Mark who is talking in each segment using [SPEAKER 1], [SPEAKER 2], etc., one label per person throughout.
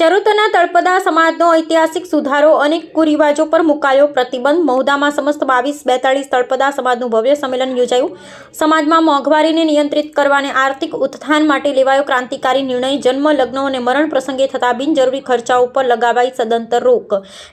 [SPEAKER 1] ચરોતરના તળપદા સમાજનો ઐતિહાસિક સુધારો અને કુરિવાજો પર મુકાયો પ્રતિબંધ. મહુદામાં સમસ્ત બાવીસ બેતાળીસ તળપદા સમાજનું ભવ્ય સંમેલન યોજાયું. સમાજમાં મોંઘવારીને નિયંત્રિત કરવા અને આર્થિક ઉત્થાન માટે લેવાયો ક્રાંતિકારી નિર્ણય. જન્મ, લગ્ન અને મરણ પ્રસંગે થતા બિનજરૂરી ખર્ચાઓ પર લગાવાઈ સદંતર રોક.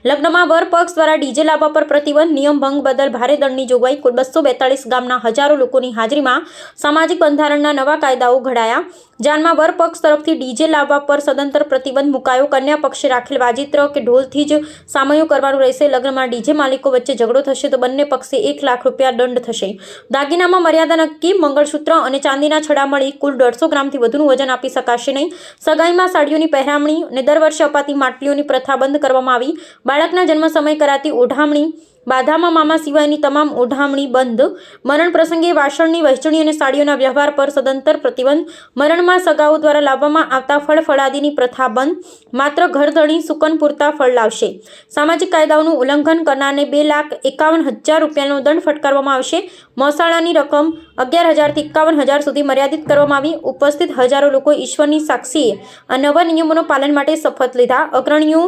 [SPEAKER 1] લગ્નમાં વર પક્ષ દ્વારા ડીજે લાવવા પર પ્રતિબંધ. નિયમ ભંગ બદલ ભારે દંડની જોગવાઈ. કુલ બસો બેતાળીસ ગામના હજારો લોકોની હાજરીમાં સામાજિક બંધારણના નવા કાયદાઓ ઘડાયા. જાનમાં વર પક્ષ તરફથી ડીજે લાવવા પર સદંતર પ્રતિબંધ મુકાયો. કન્યા પક્ષે રાખેલ વાજિત્ર કે ઢોલથી જ સામયો કરવાનું રહેશે. લગ્નમાં ડીજે માલિકો વચ્ચે ઝઘડો થશે તો બંને પક્ષે એક લાખ રૂપિયા દંડ થશે. દાગીનામાં મર્યાદા નક્કી મંગળસૂત્ર અને ચાંદીના છડા મળી કુલ દોઢસો ગ્રામથી વધુનું વજન આપી શકાશે નહીં. સગાઈમાં સાડીઓની પહેરામણી અને દર વર્ષે અપાતી માટલીઓની પ્રથા બંધ કરવામાં આવી. બાળકના જન્મ સમય કરાતી ઓઢામણી બાધામાં મામા સિવાયની તમામ ઓઢામણી બંધ. મરણ પ્રસંગે વાસણની, વહેંચણી અને સાડીઓના વ્યવહાર પર સદંતર પ્રતિબંધ. મરણમાં સગાઓ દ્વારા લાવવામાં આવતા ફળ ફળાદીની પ્રથા બંધ. માત્ર ઘરધણી સુકન પૂરતા ફળ લાવશે. સામાજિક કાયદાઓનું ઉલ્લંઘન કરનારને બે લાખ એકાવન હજાર રૂપિયાનો દંડ ફટકારવામાં આવશે. મોસાળાની રકમ અગિયાર હજારથી એકાવન હજાર સુધી મર્યાદિત કરવામાં આવી. ઉપસ્થિત હજારો લોકો ઈશ્વરની સાક્ષીએ આ નવા નિયમોનું પાલન માટે શપથ લીધા. અગ્રણીઓ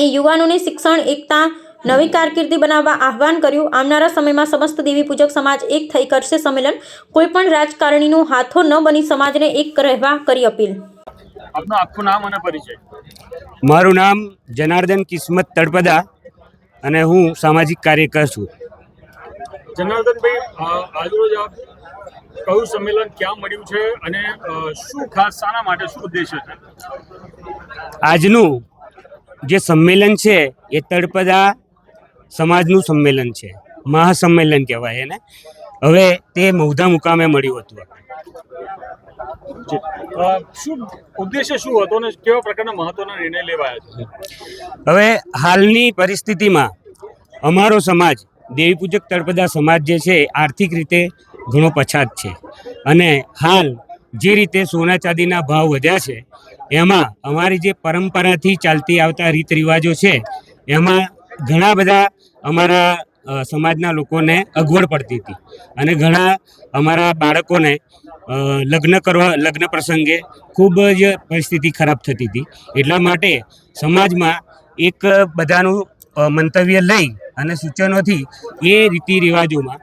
[SPEAKER 1] એ યુવાનોને શિક્ષણ, એકતા નવી કારકિર્દી બનાવવા આહવાન કર્યું. આવનારા સમયમાં સમસ્ત દેવી પૂજક સમાજ એક થઈ કરશે સંમેલન. કોઈપણ રાજકારણીનું હાથો ન બની સમાજને એક રહેવા કરી અપીલ.
[SPEAKER 2] આપનું આખું નામ અને પરિચય.
[SPEAKER 3] મારું નામ જનાર્દન કિસ્મત તળપદા અને હું સામાજિક કાર્યકર છું.
[SPEAKER 2] જનાર્દનભાઈ આજરોજ આપ કયું સંમેલન ક્યાં મળ્યું છે અને શું ખાસ શાના માટે શું ઉદ્દેશ્ય છે?
[SPEAKER 3] આજનું જે સંમેલન છે એ તળપદા સમાજનું સંમેલન છે. મહાસંમેલન કહેવાય એને. હવે તે મૌધા મુકામે મળ્યું હતું
[SPEAKER 2] શું ઉદ્દેશ્ય શું હતો કેવા પ્રકારના મહત્વના નિર્ણય લેવાયા છે?
[SPEAKER 3] હવે હાલની પરિસ્થિતિમાં અમારો સમાજ દેવી પૂજક તળપદા સમાજ જે છે આર્થિક રીતે ઘણો પછાત છે. અને હાલ જે રીતે સોના ચાંદીના ભાવ વધ્યા છે એમાં અમારી જે પરંપરાથી ચાલતી આવતા રીત રિવાજો છે એમાં ઘણા બધા અમારા સમાજના લોકોને અગવડ પડતી હતી. અને ઘણા અમારા બાળકોને લગ્ન કરવા લગ્ન પ્રસંગે ખૂબ જ પરિસ્થિતિ ખરાબ થતી હતી. એટલા માટે સમાજમાં એક બધાનું મંતવ્ય લઈ અને સૂચનોથી એ રીતિ રિવાજોમાં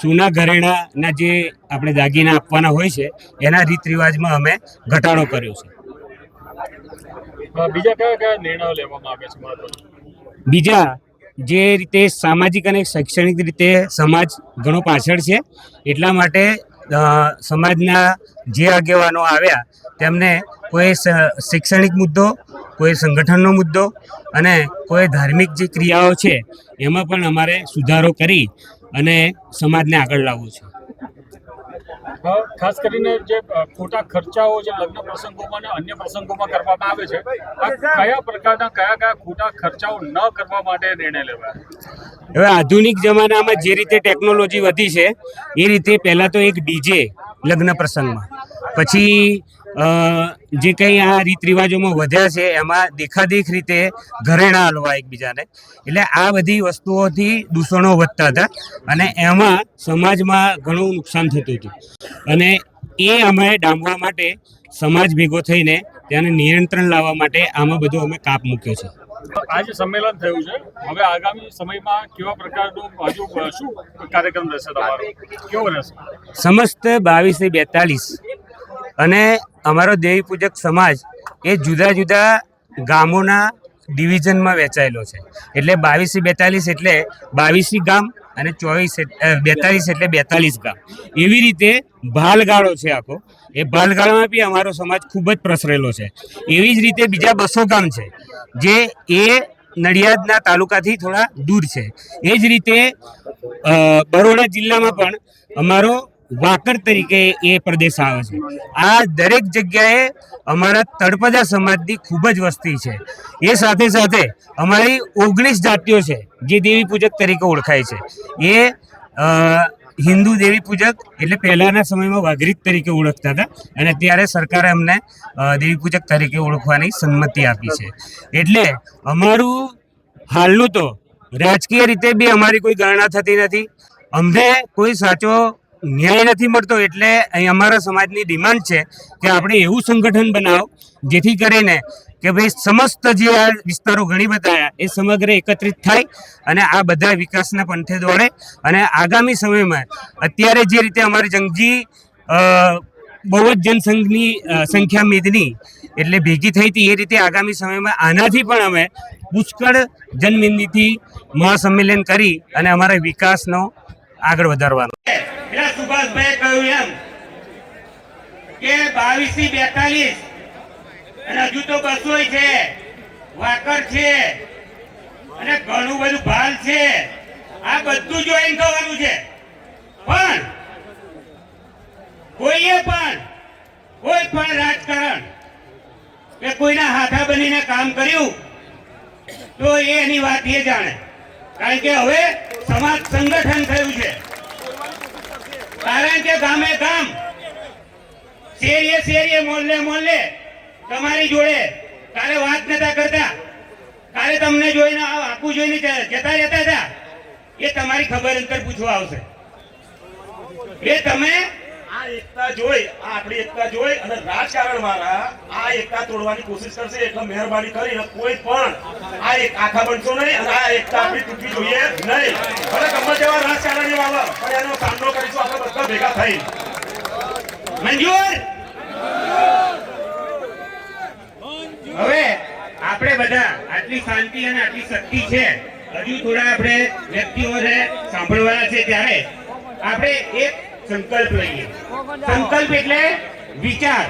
[SPEAKER 3] સોના ઘરેણાના જે આપણે દાગીના આપવાના હોય છે એના રીત રિવાજમાં અમે ઘટાડો કર્યો છે.
[SPEAKER 2] બીજા કયા કયા નિર્ણયો લેવામાં આવે છે
[SPEAKER 3] બીજા જે રીતે સામાજિક અને શૈક્ષણિક રીતે સમાજ ઘણો પાછળ છે, એટલા માટે સમાજના જે આગેવાનો આવ્યા, તેમને કોઈ શૈક્ષણિક મુદ્દો, કોઈ સંગઠનનો મુદ્દો અને કોઈ ધાર્મિક જે ક્રિયાઓ છે, એમાં પણ અમારે સુધારો કરી અને સમાજને આગળ લાવવું છે.
[SPEAKER 2] ખાસ કરીને જે ખોટા ખર્ચાઓ જે લગ્ન પ્રસંગોમાં અને અન્ય પ્રસંગોમાં કરવામાં આવે છે કયા પ્રકારના, કયા કયા ખોટા ખર્ચાઓ ન કરવા માટે નિર્ણય લેવાય?
[SPEAKER 3] હવે આધુનિક જમાનામાં જે રીતે ટેકનોલોજી વધી છે, એ રીતે પહેલાં તો એક ડીજે લગ્ન પ્રસંગમાં. પછી જે કંઈ આ રીત રિવાજોમાં વધ્યા છે એમાં દેખાદેખ રીતે ઘરેણા હલવા એકબીજાને. એટલે આ બધી વસ્તુઓથી દૂષણો વધતા હતા અને એમાં સમાજમાં ઘણું નુકસાન થતું હતું. અને એ અમે ડામવા માટે સમાજ ભેગો થઈને તેને નિયંત્રણ લાવવા માટે આમાં બધું અમે કાપ મૂક્યો છે.
[SPEAKER 2] આજે સંમેલન થયું છે હવે આગામી સમયમાં કેવા પ્રકારનું હજુ શું કાર્યક્રમ રહેશે તમારો? કેવો રહેશે?
[SPEAKER 3] સમસ્ત બાવીસથી બેતાલીસ અને અમારો દેવી પૂજક સમાજ એ જુદા જુદા ગામોના ડિવિઝનમાં વહેંચાયેલો છે. એટલે બાવીસથી બેતાલીસ એટલે બાવીસી ગામ અને ચોવીસ બેતાલીસ એટલે બેતાલીસ ગામ. એવી રીતે ભાલગાળો છે આખો. એ ભાલગાળામાં બી અમારો સમાજ ખૂબ જ પ્રસરેલો છે. એવી જ રીતે બીજા બસો ગામ છે, જે એ નડિયાદના તાલુકાથી થોડા દૂર છે. એ જ રીતે બરોડા જિલ્લામાં પણ અમારો વાકર તરીકે એ પ્રદેશ આવે છે. આ દરેક જગ્યાએ અમારા તળપદા સમાજની ખૂબ જ વસ્તી છે. એ સાથે સાથે અમારી ઓગણીસ જાતિઓ છે, જે દેવી પૂજક તરીકે ઓળખાય છે. એ હિન્દુ દેવી પૂજક એટલે પહેલાંના સમયમાં વાઘરીત તરીકે ઓળખતા હતા અને અત્યારે સરકારે અમને દેવી પૂજક તરીકે ઓળખવાની સંમતિ આપી છે. એટલે અમારું હાલનું તો રાજકીય રીતે બી અમારી કોઈ ગણના થતી નથી. અમને કોઈ સાચો ન્યાય નથી મળતો એટલે અહીં અમારા સમાજની ડિમાન્ડ છે કે આપણે એવું સંગઠન બનાવો, જેથી કરીને
[SPEAKER 4] કે ભાઈ સમસ્ત જે આ વિસ્તારો ઘણી બતાવ્યા એ સમગ્ર એકત્રિત થાય અને આ બધા વિકાસના પંથે દોડે. અને આગામી સમયમાં અત્યારે જે રીતે અમારી જંગજી બહુ જ જનસંઘની સંખ્યા મેદની એટલે ભેગી થઈ હતી એ રીતે આગામી સમયમાં આનાથી પણ અમે પુષ્કળ જનમેદનીથી મહાસંમેલન કરી અને અમારા વિકાસનો આગળ વધારવાનો.
[SPEAKER 3] પેલા સુભાષભાઈ કહ્યું એમ કે બાવીસથી બેતાલીસ અને હજુ તો બસો છે, વાકર છે અને ઘણું બધું ભાલ છે. આ બધું જોઈન થવાનું છે. પણ કોઈએ પણ, કોઈ પણ રાજકારણ કે કોઈના હાથા બનીને કામ કર્યું, તો એ એની વાત એ જાણે. કારણ કે હવે સમાજ સંગઠન થયું છે. કારણ કે ગામે ગામ, શેરીએ શેરીએ, મોલ્લે મોલ્લે તમારી જોડે કાલે વાત નતા કરતા. કાલે તમને જોઈને આખું જોઈને જતા જતા હતા. એ તમારી ખબર અંતર પૂછવા આવશે. એ તમે
[SPEAKER 5] આ એકતા જોઈ, આ આપણી એકતા જોઈ અને રાજકારણ વાળા આ એકતા તોડવાની કોશિશ કરશે એટલે મહેરબાની કરીને કોઈ પણ આ એક આખા બનશો નહીં અને આ એકતા આપણી તૂટવી જોઈએ નહીં. ભલે ગમે તેવા વાળા સામનો ભેગા થઈ
[SPEAKER 3] મંજૂર? હવે આપણે બધા આટલી શાંતિ અને આટલી શક્તિ છે, હજુ થોડા આપણે વ્યક્તિઓને સાંભળવાના છે ત્યારે. આપણે એક સંકલ્પ લઈએ. સંકલ્પ એટલે વિચાર.